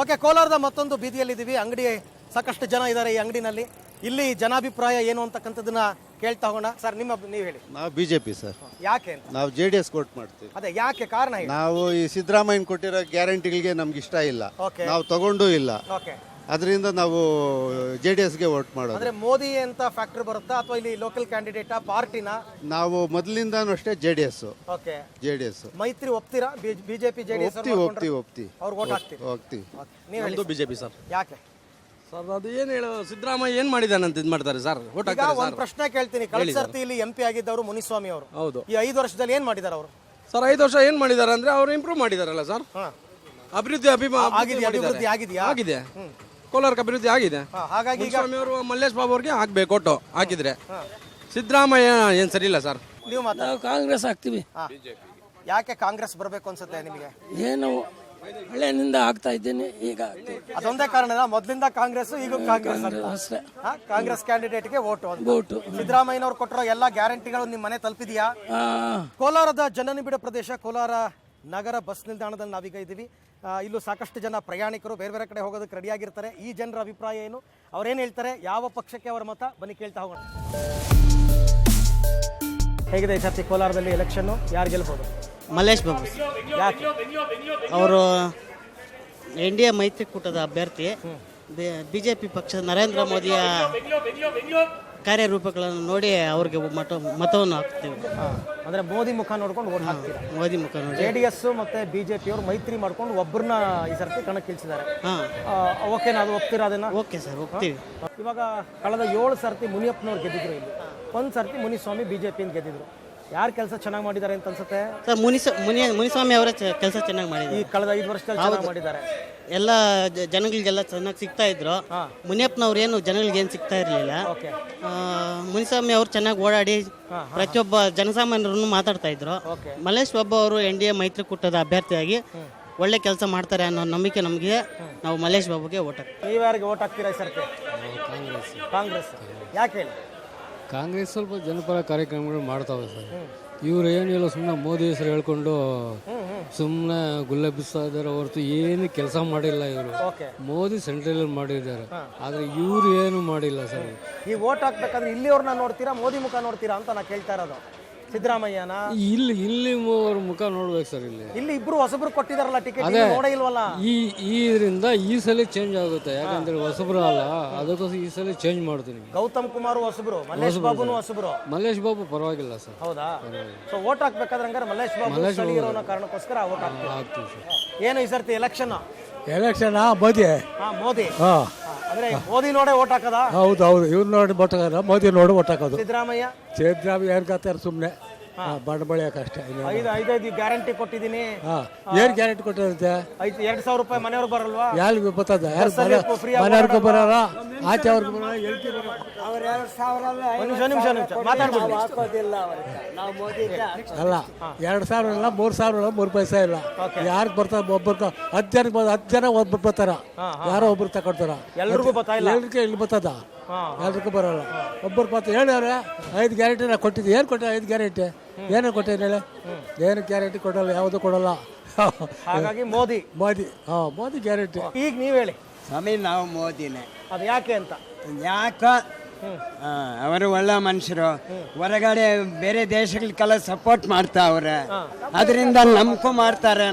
Okay ಕೋಲಾರದ ಮತ್ತೊಂದು ಬೀದಿಯಲ್ಲಿದ್ದೀವಿ. ಅಂಗಡಿ ಸಾಕಷ್ಟು ಜನ ಇದ್ದಾರೆ ಈ ಅಂಗಡಿನಲ್ಲಿ. ಇಲ್ಲಿ ಜನಾಭಿಪ್ರಾಯ ಏನು ಅಂತಕ್ಕಂಥದ್ದನ್ನ ಕೇಳ್ತಾ ಹೋಗೋಣ. ಸರ್ ನಿಮ್ಮ ನೀವು ಹೇಳಿ. ನಾವು ಬಿಜೆಪಿ ಸರ್. ಯಾಕೆ ಅಂತ? ನಾವು ಜೆ ಡಿ ಎಸ್ ಕೋರ್ಟ್ ಮಾಡ್ತೀವಿ. ಅದೇ ಯಾಕೆ ಕಾರಣ ನಾವು ಈ ಸಿದ್ದರಾಮಯ್ಯನ ಕೊಟ್ಟಿರೋ ಗ್ಯಾರಂಟಿಗಳಿಗೆ ನಮ್ಗೆ ಇಷ್ಟ ಇಲ್ಲ. ಓಕೆ. ನಾವು ತಗೊಂಡೂ ಇಲ್ಲ. ಓಕೆ. ಅದರಿಂದ ನಾವು ಜೆ ಡಿ ಎಸ್ಗೆ ವೋಟ್ ಮಾಡೋದು. ಅಂದ್ರೆ ಮೋದಿ ಅಂತ ಫ್ಯಾಕ್ಟರ್ ಬರುತ್ತಾ ಅಥವಾ ಇಲ್ಲಿ ಲೋಕಲ್ ಕ್ಯಾಂಡಿಡೇಟಾ ಪಾರ್ಟಿನ? ನಾವು ಮೊದಲಿಂದಾನು ಅಷ್ಟೇ J D S okay J D S ಮೈತ್ರಿ ಒಪ್ತೀರಾ ಬಿಜೆಪಿ ಜೆ ಡಿ ಎಸ್ ಒಪ್ತಿ ಹೋಗ್ತೀವಿ ಹೋಗ್ತೀವಿ ಅವ್ರು ವೋಟ್ ಹಾಕ್ತೀರಿ ಹೋಗ್ತೀವಿ ನೀವು ಹೇಳಿ. BJP sir. ಯಾಕೆ? ಸರ್ ಅದು ಏನು ಹೇಳು ಸಿದ್ದರಾಮಯ್ಯ ಏನು ಮಾಡಿದಾನೆ ಅಂತ ಇದು ಮಾಡ್ತಾರೆ ಸರ್? ಓಟ್ ಈಗ ಹಾಕ್ತಾರೆ ಒಂದ್ ಸರ್. ಪ್ರಶ್ನೆ ಕೇಳ್ತೀನಿ. ಕಳೆದ ಸರ್ತಿ ಇಲ್ಲಿ ಎಂ ಪಿ ಆಗಿದ್ದವರು ಮುನಿಸ್ವಾಮಿ ಅವರು. ಹೌದು. ಈ ಐದು ವರ್ಷದಲ್ಲಿ ಏನ್ ಮಾಡಿದಾರೆ ಅವರು? ಸರ್ ಐದು ವರ್ಷ ಏನು ಮಾಡಿದ್ದಾರೆ ಅಂದ್ರೆ ಅವ್ರು ಇಂಪ್ರೂವ್ ಮಾಡಿದಾರಲ್ಲ ಸರ್? ಹಾ. ಅಭಿವೃದ್ಧಿ ಅಭಿಮಾನ ಆಗಿದೆಯಾ? ಅಭಿವೃದ್ಧಿ ಆಗಿದೆಯಾ? ಆಗಿದೆ ಕೋಲಾರಕ್ಕೆ ಅಭಿವೃದ್ಧಿ ಆಗಿದೆ. ಹಾ, ಹಾಗಾಗಿ ಈಗ ಮಲ್ಲೇಶ್ ಬಾಬು ಅವ್ರಿಗೆ ಹಾಕ್ಬೇಕು ಒಟ್ಟು ಹಾಕಿದ್ರೆ. ಸಿದ್ದರಾಮಯ್ಯ ಏನು ಸರಿ ಇಲ್ಲ ಸರ್? ನೀವು ಮಾತಾಡಿ. ನಾವು ಕಾಂಗ್ರೆಸ್ ಹಾಕ್ತೀವಿ ಹಾ. ಯಾಕೆ ಕಾಂಗ್ರೆಸ್ ಬರಬೇಕು ಅನ್ಸುತ್ತೆ ನಿಮಗೆ? ಏನು ಹಳೆಯಿಂದ ಆಗ್ತಾ ಇದ್ದೀನಿ ಈಗ ಅದೊಂದೇ ಕಾರಣ ಮೊದಲಿಂದ ಕಾಂಗ್ರೆಸ್ ಈಗ ಕಾಂಗ್ರೆಸ್ ಅಂತ. ಅಷ್ಟೇ. ಹಾ, ಕಾಂಗ್ರೆಸ್ ಕ್ಯಾಂಡಿಡೇಟ್ಗೆ ವೋಟ್ ಓಟು ಸಿದ್ದರಾಮಯ್ಯನವ್ರು ಕೊಟ್ಟಿರೋ ಎಲ್ಲಾ ಗ್ಯಾರಂಟಿಗಳು ನಿಮ್ಮ ಮನೆ ತಲುಪಿದೆಯಾ? ಆ, ಕೋಲಾರದ ಜನನಿಬಿಡ ಪ್ರದೇಶ ಕೋಲಾರ ನಗರ ಬಸ್ ನಿಲ್ದಾಣದಲ್ಲಿ ನಾವೀಗ ಇದ್ದೀವಿ. ಇಲ್ಲೂ ಸಾಕಷ್ಟು ಜನ ಪ್ರಯಾಣಿಕರು ಬೇರೆ ಬೇರೆ ಕಡೆ ಹೋಗೋದಕ್ಕೆ ರೆಡಿಯಾಗಿರ್ತಾರೆ ಈ ಜನರ ಅಭಿಪ್ರಾಯ ಏನು? ಅವ್ರೇನು ಹೇಳ್ತಾರೆ? ಯಾವ ಪಕ್ಷಕ್ಕೆ ಅವರ ಮತ? ಬನ್ನಿ ಕೇಳ್ತಾ ಹೋಗೋಣ. ಹೇಗಿದೆ ಈ ಸರ್ತಿ ಕೋಲಾರದಲ್ಲಿ ಎಲೆಕ್ಷನ್ನು ಯಾರು ಗೆಲ್ಬೋದು? ಮಲ್ಲೇಶ್ ಬಾಬು. ಯಾಕೆ? ಅವರು ಎನ್ ಡಿ ಎ ಮೈತ್ರಿಕೂಟದ ಅಭ್ಯರ್ಥಿ. ಬಿ ಜೆ ಪಿ ಪಕ್ಷದ ನರೇಂದ್ರ ಮೋದಿಯ ಕಾರ್ಯರೂಪಗಳನ್ನು ನೋಡಿ ಅವ್ರಿಗೆ ಮತ ಮತವನ್ನು ಹಾಕ್ತೀವಿ. ಅಂದ್ರೆ ಮೋದಿ ಮುಖ ನೋಡ್ಕೊಂಡು ಓಟ್ ಹಾಕ್ತೀರಾ? ಮೋದಿ ಮುಖ ನೋಡಿ. ಜೆ ಡಿ ಎಸ್ ಮತ್ತೆ ಬಿಜೆಪಿ ಅವರು ಮೈತ್ರಿ ಮಾಡ್ಕೊಂಡು ಒಬ್ಬರನ್ನ ಈ ಸರ್ತಿ ಕಣಕ್ಕಿಳಿಸಿದ್ದಾರೆ. ಹಾಂ. ಓಕೆ ಅದು ಒಪ್ತೀರಾ ಅದನ್ನ? ಓಕೆ ಸರ್ ಹೋಗ್ತೀವಿ ಇವಾಗ ಕಳೆದ ಏಳು ಸರ್ತಿ ಮುನಿಯಪ್ಪನವ್ರು ಗೆದ್ದಿದ್ರು ಇಲ್ಲಿ. ಒಂದು ಸರ್ತಿ ಮುನಿಸ್ವಾಮಿ ಪಿಯಿಂದ ಗೆದ್ದಿದ್ರು. ಯಾರು ಕೆಲಸ ಚೆನ್ನಾಗಿ ಮಾಡಿದ್ದಾರೆ ಅಂತ ಅನ್ಸುತ್ತೆ? ಸರ್ ಮುನಿಸ ಮುನಿ ಮುನಿಸ್ವಾಮಿ ಅವರ ಕೆಲಸ ಚೆನ್ನಾಗಿ ಈ ಮಾಡಿದ್ದಾರೆ ಕಳೆದ ಐದು ವರ್ಷದಲ್ಲಿ ಚೆನ್ನಾಗಿ ಮಾಡಿದ್ದಾರೆ. ಎಲ್ಲ ಜ- ಜನಗಳಿಗೆಲ್ಲ ಚೆನ್ನಾಗಿ ಸಿಗ್ತಾ ಇದ್ರು. ಮುನಿಯಪ್ಪನವ್ರು ಏನು ಜನಗಳಿಗೆ ಏನು ಸಿಗ್ತಾ ಇರಲಿಲ್ಲ. ಓಕೆ. ಮುನಿಸ್ವಾಮಿ ಅವರು ಚೆನ್ನಾಗಿ ಓಡಾಡಿ ಪ್ರತಿಯೊಬ್ಬ ಜನಸಾಮಾನ್ಯರನ್ನು ಮಾತಾಡ್ತಾ ಇದ್ರು. ಓಕೆ. ಮಲ್ಲೇಶ್ ಬಾಬು ಅವರು ಎನ್ ಡಿ ಎ ಮೈತ್ರಿಕೂಟದ ಅಭ್ಯರ್ಥಿಯಾಗಿ ಒಳ್ಳೆ ಕೆಲಸ ಮಾಡ್ತಾರೆ ಅನ್ನೋ ನಂಬಿಕೆ ನಮಗೆ. ನಾವು ಮಲ್ಲೇಶ್ ಬಾಬುಗೆ ಓಟ್ ಹಾಕ್ತೀವಿ ನೀವು ಯಾರಿಗೆ ಓಟ್ ಹಾಕ್ತೀರಾ ಸರ್ ಸರ್ತಿ? ಕಾಂಗ್ರೆಸ್. ಯಾಕೆ ಹೇಳಿ? ಕಾಂಗ್ರೆಸ್ ಸ್ವಲ್ಪ ಜನಪರ ಕಾರ್ಯಕ್ರಮಗಳು ಮಾಡ್ತಾವೆ ಸರ್. ಇವ್ರು ಏನಿಲ್ಲ ಸುಮ್ಮನೆ ಮೋದಿ ಹೆಸರು ಹೇಳ್ಕೊಂಡು ಸುಮ್ಮನೆ ಗುಲ್ಲೆಬ್ಬಿಸ್ತಾ ಇದ್ದಾರೆ ಹೊರತು ಏನು ಕೆಲಸ ಮಾಡಿಲ್ಲ ಇವರು. ಮೋದಿ ಸೆಂಟ್ರಲ್ ಮಾಡಿದ್ದಾರೆ. ಆದರೆ ಇವ್ರು ಏನು ಮಾಡಿಲ್ಲ ಸರ್. ಈ ಓಟ್ ಹಾಕ್ಬೇಕಾದ್ರೆ ಇಲ್ಲಿಯವ್ರನ್ನ ನೋಡ್ತೀರಾ ಮೋದಿ ಮುಖ ನೋಡ್ತೀರಾ ಅಂತ ನಾ ಕೇಳ್ತಾ ಇರೋದು. ಸಿದ್ದರಾಮಯ್ಯನ? ಇಲ್ಲಿ ಇಲ್ಲಿ ಮೂವರು ಮುಖ ನೋಡ್ಬೇಕು ಸರ್ ಇಲ್ಲಿ. ಇಲ್ಲಿ ಇಬ್ರು ಹೊಸಬ್ರು ಕೊಟ್ಟಿದಾರಲ್ಲ ಟಿಕೆಟ್ ನೋಡೇ ಇಲ್ವಲ್ಲ ಈ ಇದರಿಂದ ಈ ಸಲ ಚೇಂಜ್ ಆಗುತ್ತೆ. ಯಾಕಂದ್ರೆ ಹೊಸಬ್ರು ಅಲ್ಲ ಅದಕ್ಕೋಸ್ಕರ ಈ ಸಲ ಚೇಂಜ್ ಮಾಡ್ತೀನಿ. ಗೌತಮ್ ಕುಮಾರ್ ಹೊಸಬ್ರು ಮಲ್ಲೇಶ್ ಬಾಬುನು ಹೊಸಬ್ರು. ಮಲ್ಲೇಶ್ ಬಾಬು ಪರವಾಗಿಲ್ಲ ಸರ್. ಹೌದಾ? ಸೊ ವೋಟ್ ಹಾಕ್ಬೇಕಾದ್ರೆ ಹಂಗಾರೆ ಮಲ್ಲೇಶ್ ಬಾಬು ಇರೋ ಅನ್ನೋ ಕಾರಣಕ್ಕೋಸ್ಕರ ವೋಟ್ ಹಾಕ್ತೀವಿ. ಆಗ್ತೀವಿ ಸರ್. ಏನು ಈ ಸರ್ತಿ ಎಲೆಕ್ಷನ್ ಎಲೆಕ್ಷನ್ ಮೋದಿ. ಹಾ ಮೋದಿ. ಹಾ, ಅಂದ್ರೆ ಮೋದಿ ನೋಡೇ ಓಟ್ ಹಾಕದ? ಹೌದು ಹೌದು. ಇವ್ರು ನೋಡಿ ಬೊಟ್ಟಾರ ಮೋದಿ ನೋಡಿ ಒಟ್ಟಾಕೋದು ಸಿದ್ದರಾಮಯ್ಯ? ಸಿದ್ದರಾಮಯ್ಯ ಏನ್ ಕತ್ತಾರೆ ಸುಮ್ಮನೆ ಬಂಡ ಬೆಳೆಯಕ್ಕೆ ಅಷ್ಟೇ. ಐದು ಐದೈದು ಗ್ಯಾರಂಟಿ ಕೊಟ್ಟಿದ್ದೀನಿ. ಹಾ ಏನ್ ಗ್ಯಾರಂಟಿ ಕೊಟ್ಟಿರುತ್ತೆ ಐದು ಎರಡು ಸಾವಿರ ರೂಪಾಯಿ ಮನೆಯವ್ರು ಬರಲ್ವಾ? ಯಾರಿಗೂ ಗೊತ್ತದ ಮನೆಯವ್ರಿಗೂ ಬರೋರ? ಆಚೆ ಅವ್ರಿಗೆ ಬರೋರ? ನಿಮಿಷ ನಿಮಿಷ ನಿಮಿಷ. ಮಾತಾಡ್ಬಿಡಿ. ಅಲ್ಲ ಎರಡು ಸಾವಿರ ಇಲ್ಲ ಮೂರು ಸಾವಿರ ಇಲ್ಲ ಮೂರು ಪೈಸೆ ಇಲ್ಲ. ಯಾರಿಗೆ ಬರ್ತಾರೆ? ಒಬ್ಬರು ಹತ್ತು ಜನಕ್ಕೆ ಹತ್ತು ಜನ ಒಬ್ಬರು ಬರ್ತಾರ. ಯಾರೋ ಒಬ್ರು ತಗೊಳ್ತಾರ. ಎಲ್ರಿಗೂ ಬರ್ತಾ ಇಲ್ಲ. ಎಲ್ರಿಗೂ ಇಲ್ಲಿ ಬರ್ತದ? ಎಲ್ರಿಗೂ ಬರೋಲ್ಲ. ಒಬ್ಬರು ಪಾತ್ರ ಹೇಳ್ಯಾರ ಐದು ಗ್ಯಾರಂಟಿ ನಾ ಕೊಟ್ಟಿದ್ದೆ. ಏನು ಕೊಟ್ಟೆ ಐದು ಗ್ಯಾರಂಟಿ ಏನು ಕೊಟ್ಟಿದ್ದೀನಿ ಹೇಳಿ? ಏನು ಗ್ಯಾರಂಟಿ ಕೊಡೋಲ್ಲ ಯಾವುದು ಕೊಡಲ್ಲ. ಹಾಗಾಗಿ ಮೋದಿ. ಮೋದಿ. ಹಾಂ ಮೋದಿ ಗ್ಯಾರಂಟಿ ಈಗ ನೀವು ಹೇಳಿ. ಸ್ವಾಮಿ ನಾವು ಮೋದಿನೇ. ಅದು ಯಾಕೆ ಅಂತ? ಯಾಕ? ಅವರು ಒಳ್ಳೆ ಮನುಷ್ಯರು. ಹೊರಗಡೆ ಬೇರೆ ದೇಶಗಳಿಗೆಲ್ಲ ಸಪೋರ್ಟ್ ಮಾಡ್ತಾ ಅವ್ರೆ. ಅದರಿಂದ ನಮ್ಗೂ ಮಾಡ್ತಾರೆ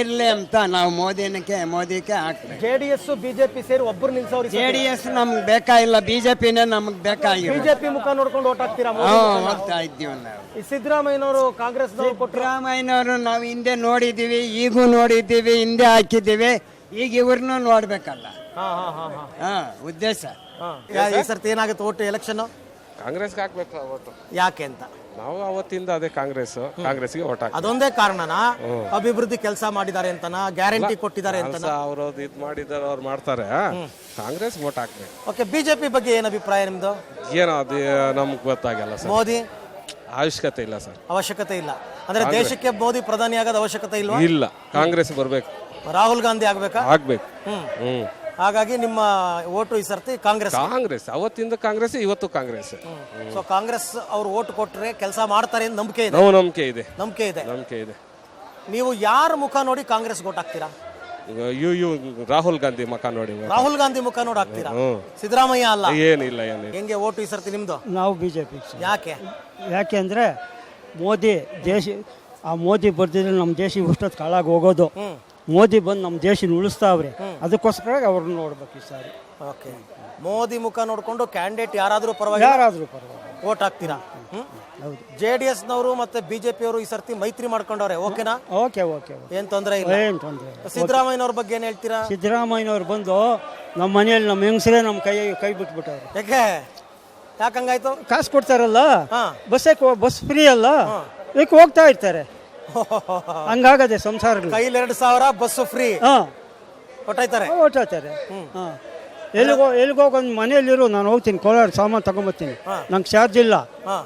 ಇರ್ಲಿ ಅಂತ ನಾವು ಮೋದಿನಕ್ಕೆ ಮೋದಿಗೆ ಹಾಕ್ಬೇಕು ಜೆಡಿಎಸ್ ಬಿಜೆಪಿ ಸೇರಿ ಒಬ್ರು ನಿಲ್ಸೋರು ಜೆ ಡಿ ಎಸ್ ನಮ್ಗೆ ಬೇಕಾಗಿಲ್ಲ ಬಿಜೆಪಿನೇ ನಮ್ಗೆ ಬೇಕಾಗಿಲ್ಲ ಬಿಜೆಪಿ ಮುಖ ನೋಡ್ಕೊಂಡು ಓಟ್ ಹಾಕ್ತೀರಾ ಮೋದಿ? ಹೋಗ್ತಾ ಇದ್ದೀವಿ ನಾವು. ಈ ಸಿದ್ದರಾಮಯ್ಯನವರು ಕಾಂಗ್ರೆಸ್ ಕೊಟ್ರ? ಸಿದ್ದರಾಮಯ್ಯನವರು ನಾವು ಹಿಂದೆ ನೋಡಿದ್ದೀವಿ ಈಗೂ ನೋಡಿದ್ದೀವಿ ಹಿಂದೆ ಹಾಕಿದ್ದೀವಿ. ಈಗ ಇವ್ರನ್ನೂ ನೋಡ್ಬೇಕಲ್ಲ. ಹಾ ಹಾ ಹಾ ಹಾ. ಹಾ ಉದ್ದೇಶ. ಈ ಸರ್ತಿ ಏನಾಗುತ್ತೆ ಓಟ್ ಎಲೆಕ್ಷನ್ ಕಾಂಗ್ರೆಸ್ಗೆ ಹಾಕ್ಬೇಕು ಅವತ್ತು. ಯಾಕೆ ಅಂತ? ನಾವು ಅವತ್ತಿಂದ ಅದೇ ಕಾಂಗ್ರೆಸ್ ಕಾಂಗ್ರೆಸ್ಗೆ ಓಟ್ ಹಾಕಿ ಅದೊಂದೇ ಕಾರಣನ? ಅಭಿವೃದ್ಧಿ ಕೆಲಸ ಮಾಡಿದ್ದಾರೆ ಅಂತನ? ಗ್ಯಾರಂಟಿ ಕೊಟ್ಟಿದ್ದಾರೆ ಅಂತ ಅವರು ಇದು ಮಾಡಿದ್ದಾರೆ ಅವ್ರು ಮಾಡ್ತಾರೆ. ಕಾಂಗ್ರೆಸ್ ಓಟ್ ಹಾಕ್ಬೇಕು. ಓಕೆ ಬಿಜೆಪಿ ಬಗ್ಗೆ ಏನ್ ಅಭಿಪ್ರಾಯ ನಿಮ್ದು? ಏನೋ ಅದು ನಮ್ಗೆ ಗೊತ್ತಾಗಲ್ಲ ಸರ್. ಮೋದಿ? ಅವಶ್ಯಕತೆ ಇಲ್ಲ ಸರ್. ಅವಶ್ಯಕತೆ ಇಲ್ಲ. ಅಂದ್ರೆ ದೇಶಕ್ಕೆ ಮೋದಿ ಪ್ರಧಾನಿ ಆಗೋದು ಅವಶ್ಯಕತೆ ಇಲ್ಲ ಇಲ್ಲ. ಕಾಂಗ್ರೆಸ್ ಬರ್ಬೇಕು. ರಾಹುಲ್ ಗಾಂಧಿ ಆಗ್ಬೇಕಾ? ಆಗ್ಬೇಕು. ಹ್ಮ್. ಹ್ಮ್. ಹಾಗಾಗಿ ನಿಮ್ಮ ಓಟು ಈ ಸರ್ತಿ ಕಾಂಗ್ರೆಸ್. ಕಾಂಗ್ರೆಸ್ ಅವತ್ತಿಂದ ಕಾಂಗ್ರೆಸ್ ಇವತ್ತು ಕಾಂಗ್ರೆಸ್. ಸೊ ಕಾಂಗ್ರೆಸ್ ಅವ್ರು ಓಟ್ ಕೊಟ್ಟರೆ ಕೆಲಸ ಮಾಡ್ತಾರೆ ಅಂತ ನಂಬಿಕೆ ಇದೆ. ನಾವು ನಂಬಿಕೆ ಇದೆ. ನಂಬಿಕೆ ಇದೆ. ನಂಬಿಕೆ ಇದೆ. ನೀವು ಯಾರ ಮುಖ ನೋಡಿ ಕಾಂಗ್ರೆಸ್ ಓಟ್ ಹಾಕ್ತೀರಾ? ಯು ಯು ರಾಹುಲ್ ಗಾಂಧಿ ಮುಖ ನೋಡಿ ರಾಹುಲ್ ಗಾಂಧಿ ಮುಖ ನೋಡಿ ಹಾಕ್ತೀರಾ. ಸಿದ್ದರಾಮಯ್ಯ ಅಲ್ಲ? ಏನಿಲ್ಲ ಏನಿಲ್ಲ. ಹೆಂಗೆ ಓಟು ಈ ಸರ್ತಿ ನಿಮ್ದು? ನಾವು ಬಿ ಜೆ ಪಿ ಯಾಕೆ? ಯಾಕೆ ಅಂದರೆ ಮೋದಿ ದೇಶ ಆ ಮೋದಿ ಬರ್ದಿದ್ರೆ ನಮ್ಮ ದೇಶ ಇಷ್ಟೊತ್ತು ಕಾಳಾಗಿ ಹೋಗೋದು. ಮೋದಿ ಬಂದು ನಮ್ಮ ದೇಶನ ಉಳಿಸ್ತಾವ್ರೆ. ಅದಕ್ಕೋಸ್ಕರ ಅವ್ರನ್ನ ನೋಡ್ಬೇಕು ಈ ಸಾರಿ. ಓಕೆ. ಮೋದಿ ಮುಖ ನೋಡಿಕೊಂಡು ಕ್ಯಾಂಡಿಡೇಟ್ ಯಾರಾದರೂ ಪರವಾಗಿ ಯಾರಾದರೂ ಪರವಾಗಿಲ್ಲ. ಓಟ್ ಹಾಕ್ತೀರಾ? ಜೆ ಡಿ ಎಸ್ನವರು ಮತ್ತೆ ಜೆ ಪಿಯವರು ಈ ಸರ್ತಿ ಮೈತ್ರಿ ಮಾಡ್ಕೊಂಡವ್ರೆ ಓಕೆನಾ? ಓಕೆ ಓಕೆ ಏನು ಏನ್ ತೊಂದರೆ ಇಲ್ಲ? ಏನು ತೊಂದರೆ ಸಿದ್ದರಾಮಯ್ಯನವ್ರ ಬಗ್ಗೆ ಏನು ಹೇಳ್ತೀರಾ? ಸಿದ್ದರಾಮಯ್ಯನವ್ರು ಬಂದು ನಮ್ಮ ಮನೆಯಲ್ಲಿ ನಮ್ಮ ಹೆಂಗಸರೇ ನಮ್ಮ ಕೈ ಕೈ ಬಿಟ್ಬಿಟ್ಟವ್ರೆ. ಯಾಕೆ? ಯಾಕಂಗಾಯ್ತು ಕಾಸು ಕೊಡ್ತಾರಲ್ಲ? ಹಾ. ಬಸ್ಸೇ ಬಸ್ ಫ್ರೀ ಅಲ್ಲ? ಇದಕ್ಕೆ ಹೋಗ್ತಾ ಇರ್ತಾರೆ. ಹಂಗಾಗದೆ ಸಂಸಾರಗಳು. ಕೈಲಿ ಎರಡು ಸಾವಿರ ಬಸ್ಸು ಫ್ರೀ ಹಾಂ. ಕೊಟ್ಟಾಯ್ತಾರೆ ಓಟಾಡ್ತಾರೆ ಹಾಂ. ಎಲ್ಲಿಗೋ ಎಲ್ಲಿಗೋ ಒಂದು ಮನೆಯಲ್ಲಿರು ನಾನು ಹೋಗ್ತೀನಿ ಕೋಲಾರ ಸಾಮಾನು ತಗೊಂಬರ್ತೀನಿ. ನಂಗೆ ಚಾರ್ಜ್ ಇಲ್ಲ. ಹಾ.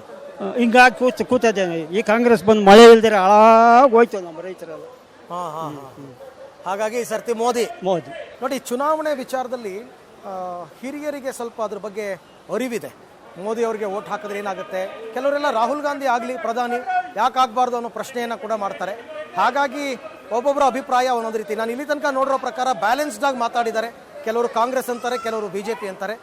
ಹಿಂಗಾಗಿ ಕೂತ್ ಕೂತಿದ್ದೇನೆ. ಈ ಕಾಂಗ್ರೆಸ್ ಬಂದು ಮಳೆ ಇಲ್ದಿರ ಹಾಳಾಗಿ ಹೋಯ್ತು ನಮ್ಮ ರೈತರೆಲ್ಲ. ಹಾ ಹಾ ಹಾ. ಹಾಗಾಗಿ ಈ ಸರ್ತಿ ಮೋದಿ. ಮೋದಿ. ನೋಡಿ ಚುನಾವಣೆ ವಿಚಾರದಲ್ಲಿ ಆ, ಹಿರಿಯರಿಗೆ ಸ್ವಲ್ಪ ಅದ್ರ ಬಗ್ಗೆ ಅರಿವಿದೆ. ಮೋದಿ ಅವರಿಗೆ ಓಟ್ ಹಾಕಿದ್ರೆ ಏನಾಗುತ್ತೆ? ಕೆಲವರೆಲ್ಲ ರಾಹುಲ್ ಗಾಂಧಿ ಆಗಲಿ ಪ್ರಧಾನಿ, ಯಾಕೆ ಆಗಬಾರ್ದು ಅನ್ನೋ ಪ್ರಶ್ನೆಯನ್ನು ಕೂಡ ಮಾಡ್ತಾರೆ. ಹಾಗಾಗಿ ಒಬ್ಬೊಬ್ಬರ ಅಭಿಪ್ರಾಯ ಒಂದೊಂದು ರೀತಿ. ನಾನು ಇಲ್ಲಿ ತನಕ ನೋಡಿರೋ ಪ್ರಕಾರ ಬ್ಯಾಲೆನ್ಸ್ಡ್ ಆಗಿ ಮಾತಾಡಿದ್ದಾರೆ. ಕೆಲವರು ಕಾಂಗ್ರೆಸ್ ಅಂತಾರೆ, ಕೆಲವರು ಬಿಜೆಪಿ ಅಂತಾರೆ.